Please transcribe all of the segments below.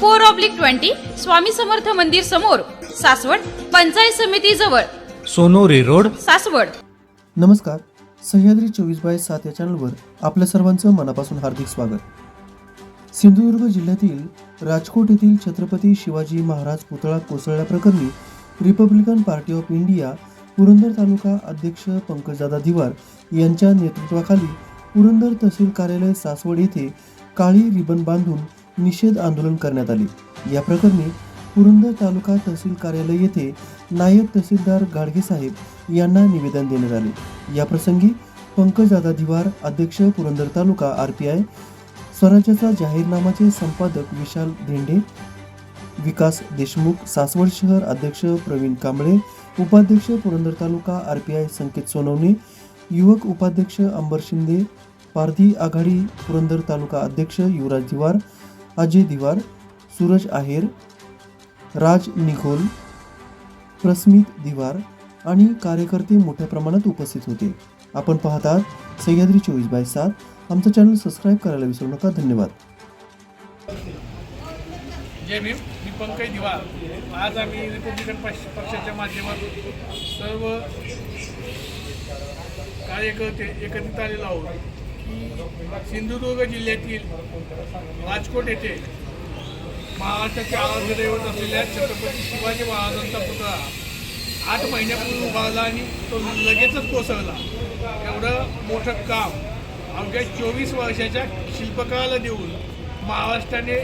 four oblique twenty Swami Samarth मंदिर समोर सासवड पंचायत समिती जवळ. सोनोरी रोड. सासवड. नमस्कार. सह्याद्री चोवीस बाय सात या चॅनलवर आपल्या सर्वांचं मनापासून हार्दिक स्वागत. सिंधुदुर्ग जिल्ह्यातील राजकोट येथील छत्रपती शिवाजी महाराज पुतळा कोसळल्याप्रकरणी republican party of India Purandar taluka अध्यक्ष पंकजदादा दिवार यांच्या नेतृत्वाखाली पुरंदर तहसील कार्यालय सासवड येथे काळी रिबन बांधून निषेध आंदोलन करण्यात आले. या प्रकरणी पुरंदर तालुका तहसील कार्यालय येथे नायब तहसीलदार गाडगे साहेब यांना निवेदन देण्यात आले. या प्रसंगी पंकजदादा दिवार अध्यक्ष Purandar taluka R P I स्वराज्याचा जाहीरनामाचे संपादक विशाल धेंडे विकास देशमुख सासवड शहर अध्यक्ष प्रवीण कांबळे उपाध्यक्ष Purandar taluka R P I Sanket Sonawane युवक उपाध्यक्ष अंबर शिंदे पारधी आघाडी पुरंदर तालुका अध्यक्ष युवराज दिवार अजय दिवार सूरज आहेर राज निखोल प्रस्मित दिवार आणि कार्यकर्ते मोठ्या प्रमाणात उपस्थित होते. आपण पाहतात सह्याद्री चोवीस बाय सात आमचं चॅनल सबस्क्राईब करायला विसरू नका. धन्यवाद. जय भीम मी पंकज दिवार. आज आम्ही रिपब्लिकन पक्षाच्या माध्यमातून सर्व कार्यकर्ते एकत्रित आलेलो आहोत. सिंधुदुर्ग जिल्ह्यातील राजकोट येथे महाराष्ट्राचे आराध्य दैवत असलेल्या छत्रपती शिवाजी महाराजांचा पुतळा आठ महिन्यापूर्वी उभारला आणि तो लगेचच कोसळला. एवढं मोठं काम अवघ्या चोवीस वर्षाच्या शिल्पकाराला देऊन महाराष्ट्राने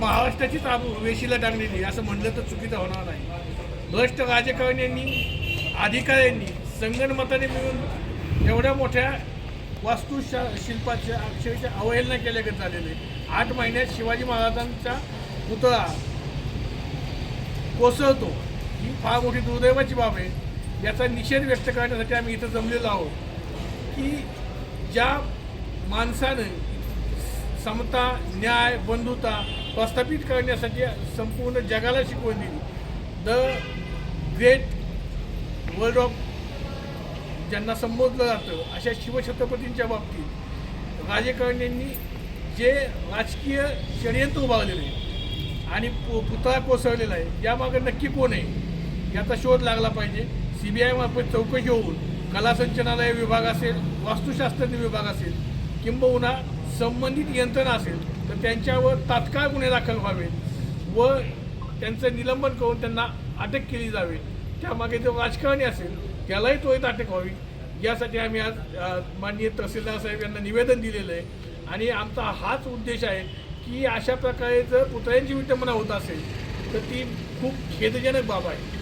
महाराष्ट्राचीच आप वेशीला टाकलेली असं म्हणलं तर चुकीचं होणार नाही. भ्रष्ट राजकारण्यांनी अधिकाऱ्यांनी संगणमताने मिळून एवढ्या मोठ्या वास्तू शिल्पाच्या अक्षरशः अवहेलना केल्यागत झालेले. आठ महिन्यात शिवाजी महाराजांचा पुतळा कोसळतो. ही फार मोठी दुर्दैवाची बाब आहे. याचा निषेध व्यक्त करण्यासाठी आम्ही इथं जमलेलो आहोत. की ज्या माणसानं समता न्याय बंधुता प्रस्थापित करण्यासाठी संपूर्ण जगाला शिकवण दिली. द ग्रेट वर्ल्ड ऑफ ज्यांना संबोधलं जातं अशा शिवछत्रपतींच्या बाबतीत राजकारण्यांनी जे राजकीय षडयंत्र उभारलेलं आहे आणि पु पुतळा कोसळलेला आहे यामागे नक्की कोण आहे याचा शोध लागला पाहिजे. सी बी आयमार्फत चौकशी होऊन कला संचनालय विभाग असेल वास्तुशास्त्रज्ञ विभाग असेल किंबहुना संबंधित यंत्रणा असेल तर त्यांच्यावर तात्काळ गुन्हे दाखल व्हावे व त्यांचं निलंबन करून त्यांना अटक केली जावी. त्यामागे जो राजकारणी असेल त्यालाही त्वरित अटक व्हावी. यासाठी आम्ही आज माननीय तहसीलदार साहेब यांना निवेदन दिलेलं आहे. आणि आमचा हाच उद्देश आहे की अशा प्रकारे जर पुतळ्यांची विटंबना होत असेल तर ती खूप खेदजनक बाब आहे.